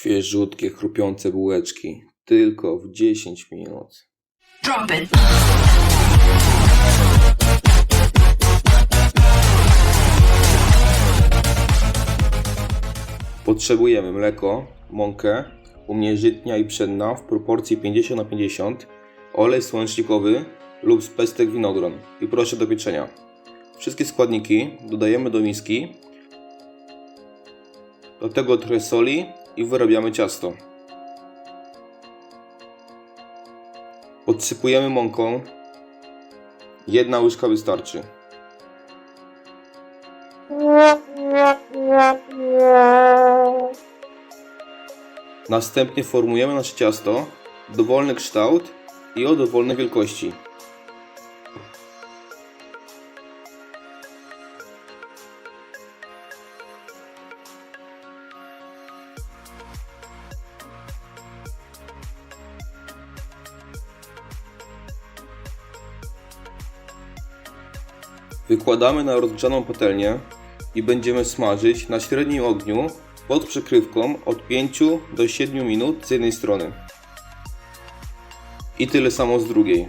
Świeżutkie, chrupiące bułeczki. Tylko w 10 minut. Drop it. Potrzebujemy mleko, mąkę, u mnie żytnia i pszenna w proporcji 50 na 50, olej słonecznikowy lub pestek winogron i proszę do pieczenia. Wszystkie składniki dodajemy do miski, do tego trochę soli i wyrabiamy ciasto. Podsypujemy mąką, jedna łyżka wystarczy. Następnie formujemy nasze ciasto dowolny kształt i o dowolnej wielkości. Wykładamy na rozgrzaną patelnię i będziemy smażyć na średnim ogniu pod przykrywką od 5 do 7 minut z jednej strony. I tyle samo z drugiej.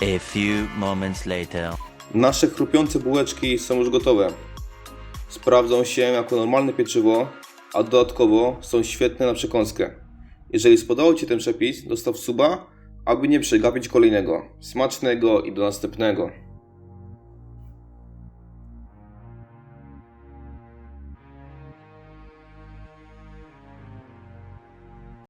A few moments later. Nasze chrupiące bułeczki są już gotowe. Sprawdzą się jako normalne pieczywo, a dodatkowo są świetne na przekąskę. Jeżeli spodobał Ci ten przepis, dostaw suba, aby nie przegapić kolejnego. Smacznego i do następnego.